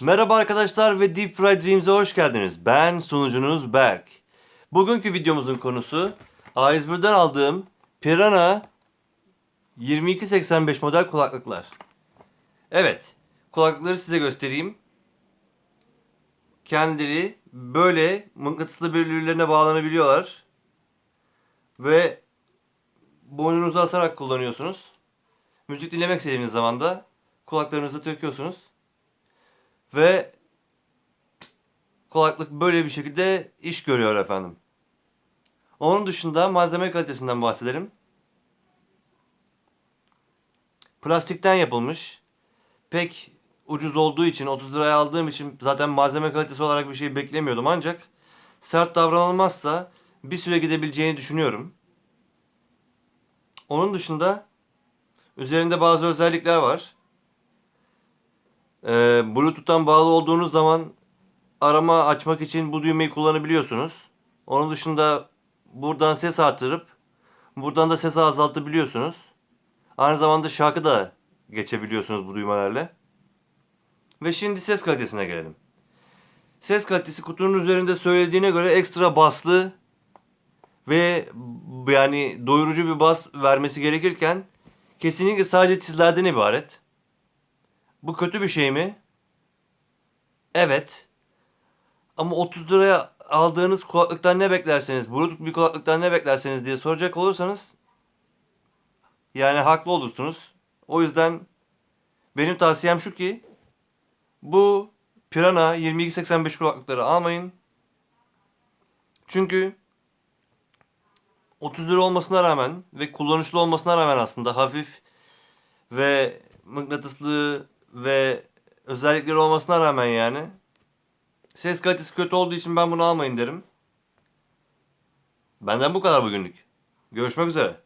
Merhaba arkadaşlar ve Deep Fried Dreams'e hoş geldiniz. Ben sunucunuz Berk. Bugünkü videomuzun konusu A101'den aldığım Pirana 2285 model kulaklıklar. Evet, kulaklıkları size göstereyim. Kendileri böyle mıknatıslı birbirlerine bağlanabiliyorlar. Ve boynunuzu asarak kullanıyorsunuz. Müzik dinlemek istediğiniz zaman da kulaklarınızı takıyorsunuz. Ve kulaklık böyle bir şekilde iş görüyor efendim. Onun dışında malzeme kalitesinden bahsedelim. Plastikten yapılmış. Pek ucuz olduğu için 30 liraya aldığım için zaten malzeme kalitesi olarak bir şey beklemiyordum ancak sert davranılmazsa bir süre gidebileceğini düşünüyorum. Onun dışında üzerinde bazı özellikler var. Ee, Bluetooth'tan bağlı olduğunuz zaman arama açmak için bu düğmeyi kullanabiliyorsunuz. Onun dışında buradan ses artırıp buradan da sesi azaltabiliyorsunuz. Aynı zamanda şarkı da geçebiliyorsunuz bu düğmelerle. Ve şimdi ses kalitesine gelelim. Ses kalitesi kutunun üzerinde söylediğine göre ekstra baslı ve yani doyurucu bir bas vermesi gerekirken kesinlikle sadece tizlerden ibaret. Bu kötü bir şey mi? Evet. Ama 30 liraya aldığınız kulaklıktan ne beklerseniz, Bluetooth bir kulaklıktan ne beklerseniz diye soracak olursanız yani haklı olursunuz. O yüzden benim tavsiyem şu ki bu Pirana 2285 kulaklıkları almayın. Çünkü 30 lira olmasına rağmen ve kullanışlı olmasına rağmen aslında hafif ve mıknatıslı ve özellikleri olmasına rağmen yani ses kalitesi kötü olduğu için ben bunu almayın derim. Benden bu kadar bugünlük. Görüşmek üzere.